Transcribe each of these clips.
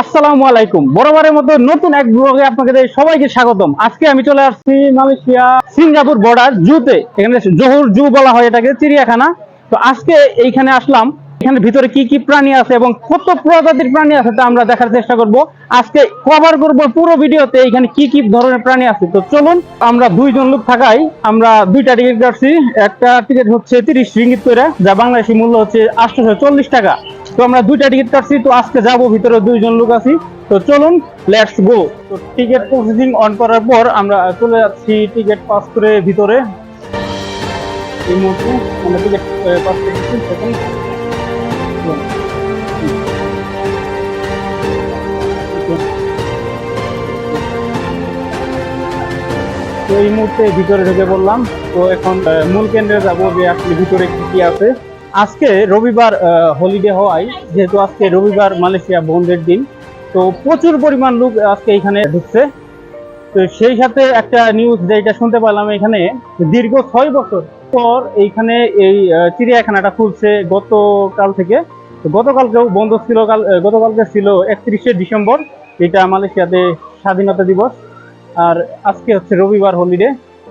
আসসালামু আলাইকুম। বরাবরের মতো নতুন এক ব্লগে আপনাদের সবাইকে স্বাগতম। আজকে আমি চলে আসছি মালয়েশিয়া সিঙ্গাপুর বর্ডার জুতে। এখানে জহুর জু বলা হয় এটাকে, চিড়িয়াখানা। তো আজকে এইখানে আসলাম। এখানে ভিতরে কি কি প্রাণী আছে এবং কত প্রজাতির প্রাণী আছে তা আমরা দেখার চেষ্টা করব। আজকে কভার করব পুরো ভিডিওতে এখানে কি কি ধরনের প্রাণী আছে। তো চলুন, আমরা দুইজন লোক থাকাই। আমরা দুইটা টিকিট কাটছি। একটা টিকিট হচ্ছে তিরিশ রিঙ্গিত করে যা বাংলাদেশি মূল্য হচ্ছে আটশোশো টাকা। তো আমরা দুইটা টিকিট কাটছি, তো আজকে যাব ভিতরে দুইজন লোক আছি। তো চলুন লেটস গো তো টিকিট প্রসেসিং অন করার পর আমরা চলে যাচ্ছি টিকিট পাস করে ভিতরে। এই মুহূর্তে আমরা টিকিট পাস তো এই মুহূর্তে ভিতরে ঢুকে বললাম তো এখন মূল কেন্দ্রে যাব যে আসলে ভিতরে কি কি আছে। আজকে রবিবার হলিডে হওয়ায়, যেহেতু আজকে রবিবার মালয়েশিয়া বন্ধের দিন, তো প্রচুর পরিমাণ লোক আজকে এখানে ঢুকছে। তো সেই সাথে একটা নিউজ যেটা শুনতে পেলাম এখানে, দীর্ঘ ছয় বছর পর এইখানে এই চিড়িয়াখানাটা খুলছে গতকাল থেকে। গতকালকেও বন্ধ ছিল, কাল গতকালকে ছিল একত্রিশে ডিসেম্বর, এটা মালয়েশিয়াতে স্বাধীনতা দিবস। আর আজকে হচ্ছে রবিবার হলিডে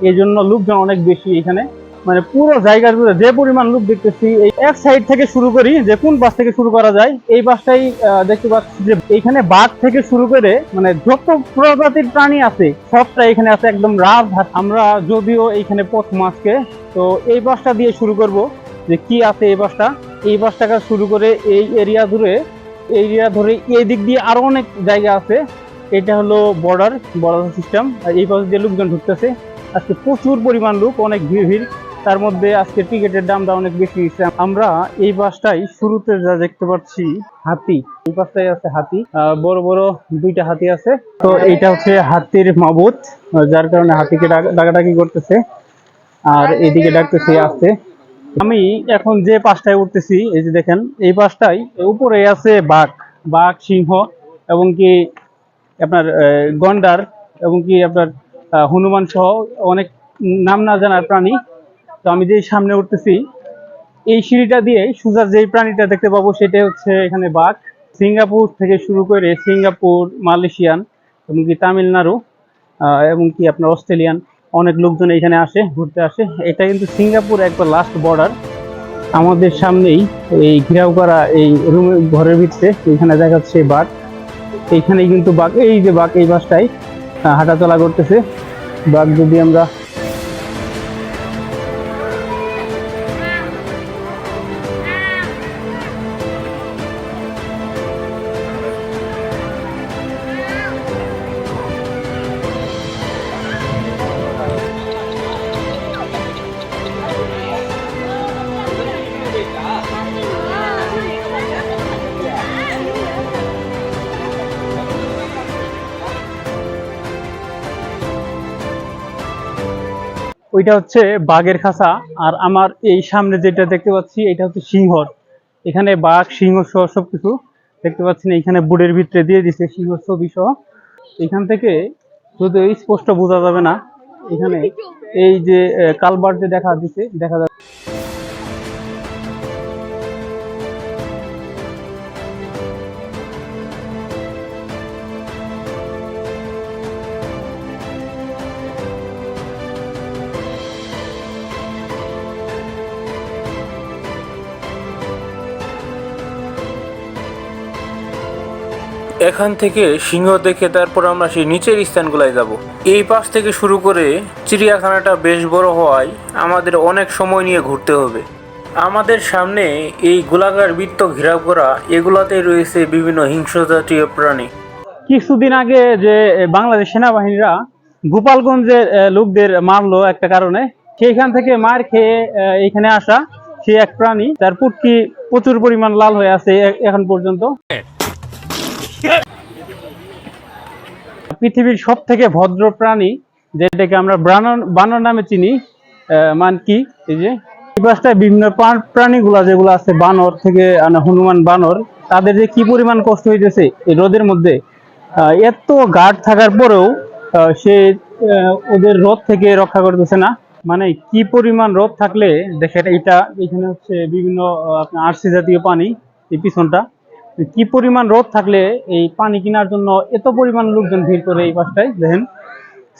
এই জন্য লোকজন অনেক বেশি এখানে। মানে পুরো জায়গা জুড়ে যে পরিমাণ লোক দেখতেছি, এই এক সাইড থেকে শুরু করি, যে কোন বাস থেকে শুরু করা যায়, এই বাসটাই দেখতে পাচ্ছি যে এইখানে বাঘ থেকে শুরু করে মানে যত প্রজাতির প্রাণী আছে, সবটা এখানে আছে একদম রাজহাট আমরা যদিও এইখানে প্রথম আজকে, তো এই বাসটা দিয়ে শুরু করব, যে কি আছে এই বাসটা এই বাসটাকে শুরু করে এই এরিয়া ধরে এরিয়া ধরে এই দিক দিয়ে আরও অনেক জায়গা আছে। এটা হলো বর্ডার বর্ডার সিস্টেম আর এই পাশ দিয়ে লোকজন ঢুকতেছে। আজকে প্রচুর পরিমাণ লোক অনেক ভিড় ভিড়। তার মধ্যে আজকে টিকিটের দাম দামটা অনেক বেশি হয়েছে। আমরা এই বাসটাই শুরুতে যা দেখতে পাচ্ছি, হাতি। এই পাশটাই আছে হাতি। বড় বড় দুইটা হাতি আছে। তো এইটা হচ্ছে হাতির মাবুত, যার কারণে হাতিকে ডাক- ডাকাডাকি করতেছে। আর এদিকে ডাকতেছে আসতে। আমি এখন যে পাশটায় উঠতেছি, এই যে দেখেন, এই পাশটাই উপরে আছে বাঘ। বাঘ, সিংহ এবং কি আপনার গন্ডার এবং কি আপনার হনুমান সহ অনেক নাম না জানার প্রাণী তো আমি যেই সামনে উঠতেছি, এই সিঁড়িটা দিয়ে সোজা যেই প্রাণীটা দেখতে পাবো সেটা হচ্ছে এখানে বাঘ। সিঙ্গাপুর থেকে শুরু করে সিঙ্গাপুর, মালয়েশিয়ান, এবং কি তামিলনাড়ু এবং কি আপনার অস্ট্রেলিয়ান অনেক লোকজন এখানে আসে, ঘুরতে আসে। এটা কিন্তু সিঙ্গাপুর একবার লাস্ট বর্ডার আমাদের সামনেই এই ঘেরাও করা এই রুমের ঘরের ভিতরে এখানে দেখাচ্ছে বাঘ। এইখানেই কিন্তু বাঘ, এই যে বাঘ এই বাসটাই হাঁটাচলা করতেছে। বাঘ যদি আমরা ওইটা হচ্ছে বাঘের খাঁচা। আর আমার এই সামনে যেটা দেখতে পাচ্ছি, এটা হচ্ছে সিংহর। এখানে বাঘ, সিংহ সহ সবকিছু দেখতে পাচ্ছেন। এখানে বুড়ের ভিতরে দিয়ে দিছে সিংহ ছবি সহ। এখান থেকে এই স্পষ্ট বোঝা যাবে না, এখানে এই যে কালবার যে দেখা দিছে, দেখা যাচ্ছে এখান থেকে সিংহ দেখে তারপর আমরা সেই নিচের স্থানগুলোয় যাব। এই পাশ থেকে শুরু করে চিড়িয়াখানাটা বেশ বড় হওয়ায় আমাদের অনেক সময় নিয়ে ঘুরতে হবে। আমাদের সামনে এই গোলাকার বৃত্ত ঘেরাও করা এগুলাতে রয়েছে বিভিন্ন হিংস্র জাতীয় প্রাণী। কিছুদিন আগে যে বাংলাদেশ সেনাবাহিনীরা গোপালগঞ্জের লোকদের মারলো একটা কারণে, সেইখান থেকে মার খেয়ে এখানে আসা সে এক প্রাণী, তার পুটকি প্রচুর পরিমাণ লাল হয়ে আছে এখন পর্যন্ত। পৃথিবীর সব থেকে ভদ্র প্রাণী যেটাকে আমরা বানর নামে চিনি আহ, মানকি এই যে বিভিন্ন প্রাণ- প্রাণীগুলা যেগুলো আছে বানর থেকে হনুমান বানর তাদের যে কি পরিমাণ কষ্ট হইতেছে এই রোদের মধ্যে এত গার্ড থাকার পরেও সে ওদের রোদ থেকে রক্ষা করতেছে না। মানে কি পরিমাণ রোদ থাকলে দেখেন এটা এখানে হচ্ছে বিভিন্ন আপনার আরসি জাতীয় পানি এই পিছনটা। কি পরিমাণ রোদ থাকলে এই পানি কেনার জন্য এত পরিমাণ লোকজন ভিড় করে এই পাশটায় দেখেন,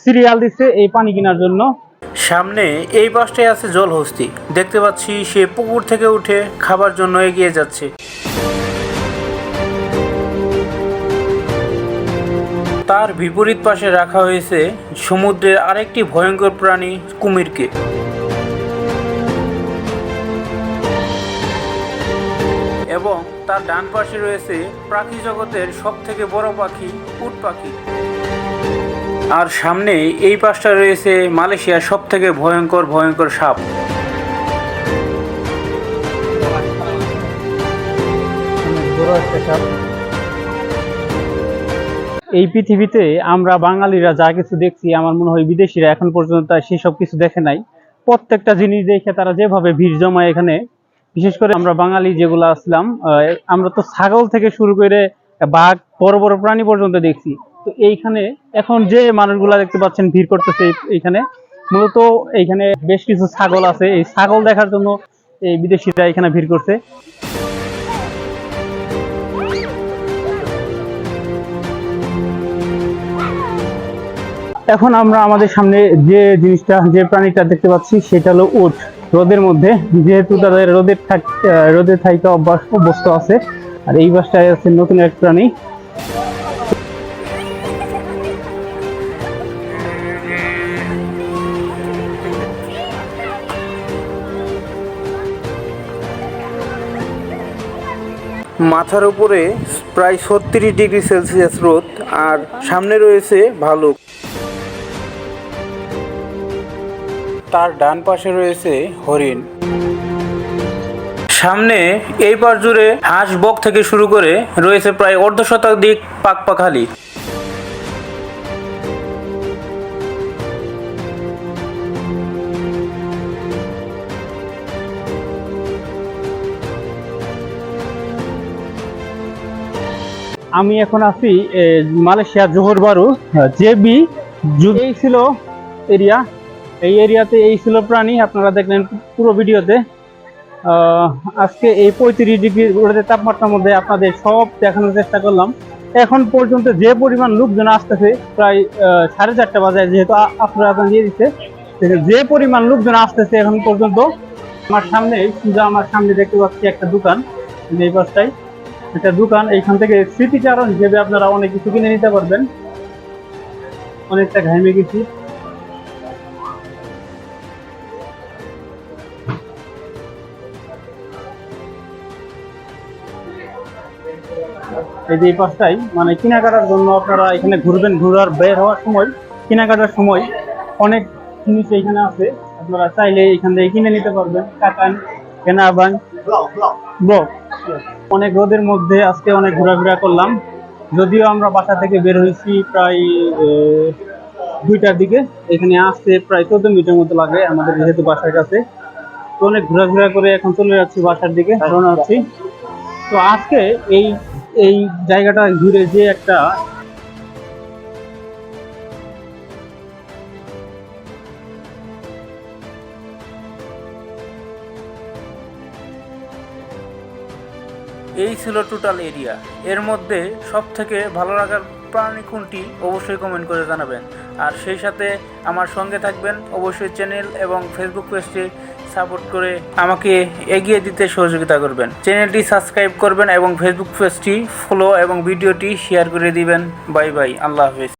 সিরিয়াল দিচ্ছে এই পানি কেনার জন্য। সামনে এই পাশটায় আছে জলহস্তি। দেখতে পাচ্ছি সে পুকুর থেকে উঠে খাবার জন্য এগিয়ে যাচ্ছে। তার বিপরীত পাশে রাখা হয়েছে সমুদ্রের আরেকটি ভয়ঙ্কর প্রাণী, কুমিরকে। এবং তার ডান পাশে রয়েছে পাখি জগতের সব থেকে বড় পাখি, উট পাখি। আর সামনে এই পাশটা রয়েছে মালয়েশিয়ার সব থেকে ভয়ঙ্কর ভয়ঙ্কর সাপ। এই পৃথিবীতে আমরা বাঙালিরা যা কিছু দেখছি, আমার মনে হয় বিদেশিরা এখন পর্যন্ত সেই সব কিছু দেখে নাই। প্রত্যেকটা জিনিস দেখে তারা যেভাবে ভিড় জমায় এখানে বিশেষ করে আমরা বাঙালি যেগুলো আসলাম আমরা তো ছাগল থেকে শুরু করে বাঘ, বড় বড় প্রাণী পর্যন্ত দেখছি। তো এইখানে এখন যে মানুষগুলা দেখতে পাচ্ছেন, ভিড় করতেছে এইখানে, মূলত এইখানে বেশ কিছু ছাগল আছে। এই ছাগল দেখার জন্য এই বিদেশিরা এখানে ভিড় করছে। এখন আমরা আমাদের সামনে যে জিনিসটা, যে প্রাণীটা দেখতে পাচ্ছি, সেটা হলো উট রোদের মধ্যে যেহেতু তাদের রোদের থাক রোদের থাইকা অভ্যাস অভ্যস্ত আছে। আর এই বাসটায় আছে নতুন এক প্রাণী। মাথার উপরে প্রায় ছত্রিশ ডিগ্রি সেলসিয়াস রোদ আর সামনে রয়েছে ভালুক। তার ডান পাশে রয়েছে হরিণ। সামনে এই পাশ জুড়ে হাঁস বক থেকে শুরু করে রয়েছে প্রায় অর্ধ শতাধিক পাকপাখালি। আমি এখন আছি মালয়েশিয়া জোহর বারু জেবি ছিল এরিয়া এই এরিয়াতে এই ছিল প্রাণী, আপনারা দেখলেন পুরো ভিডিওতে। আজকে এই পঁয়ত্রিশ ডিগ্রি তাপমাত্রার মধ্যে আপনাদের সব দেখানোর চেষ্টা করলাম। এখন পর্যন্ত যে পরিমাণ লোকজন আসতেছে, প্রায় সাড়ে চারটা বাজায় যেহেতু আপনারা দিয়ে দিচ্ছে। যে পরিমাণ লোকজন আসতেছে এখন পর্যন্ত, আমার সামনে সোজা আমার সামনে দেখতে পাচ্ছি একটা দোকান, এই পাশটায়। একটা দোকান, এইখান থেকে স্মৃতিচারণ হিসেবে আপনারা অনেক কিছু কিনে নিতে পারবেন। অনেকটা ঘাইমে গেছি। এই যে এই পাশটাই মানে কেনাকাটার জন্য আপনারা এখানে ঘুরবেন, ঘোরার বের হওয়ার সময়, কেনাকাটার সময় অনেক জিনিস এখানে আছে। আপনারা চাইলে এখান থেকে কিনে নিতে পারবেন, কাটান, কেনাবান, ব্লক। অনেক রোদের মধ্যে আজকে অনেক ঘোরাফেরা করলাম। যদিও আমরা বাসা থেকে বের হয়েছি প্রায় দুইটার দিকে। এখানে আসতে প্রায় চোদ্দ মিনিটের মতো লাগে আমাদের, যেহেতু বাসার কাছে। তো অনেক ঘোরাফেরা করে এখন চলে যাচ্ছি বাসার দিকে, রওনা হচ্ছি। তো আজকে এই এই জায়গাটা ঘুরে যে একটা এই ছিল টোটাল এরিয়া এর মধ্যে সব থেকে ভালো লাগার প্রাণী কোনটি অবশ্যই কমেন্ট করে জানাবেন। আর সেই সাথে আমার সঙ্গে থাকবেন অবশ্যই চ্যানেল এবং ফেসবুক পেজটি সাপোর্ট করে আমাকে এগিয়ে দিতে সহযোগিতা করবেন। চ্যানেলটি সাবস্ক্রাইব করবেন এবং ফেসবুক পেজটি ফলো এবং ভিডিওটি শেয়ার করে দিবেন। বাই বাই আল্লাহ হাফিজ।